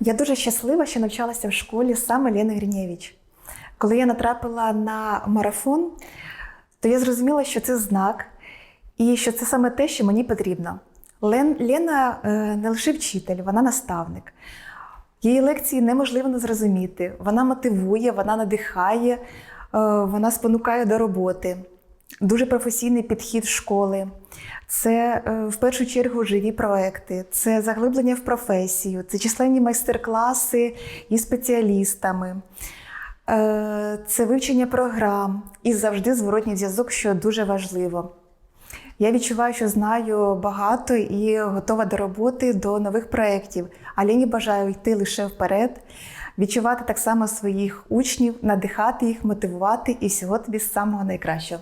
Я дуже щаслива, що навчалася в школі саме Лени Гринєвич. Коли я натрапила на марафон, то я зрозуміла, що це знак і що це саме те, що мені потрібно. Лен, Лена е, не лише вчитель, вона наставник. Її лекції неможливо не зрозуміти. Вона мотивує, вона надихає, е, вона спонукає до роботи. Дуже професійний підхід школи. Це е, в першу чергу живі проекти, це заглиблення в професію, це численні майстер-класи із спеціалістами, е, це вивчення програм і завжди зворотній зв'язок, що дуже важливо. Я відчуваю, що знаю багато і готова до роботи, до нових проєктів. А Лені бажаю йти лише вперед, відчувати так само своїх учнів, надихати їх, мотивувати і всього тобі самого найкращого.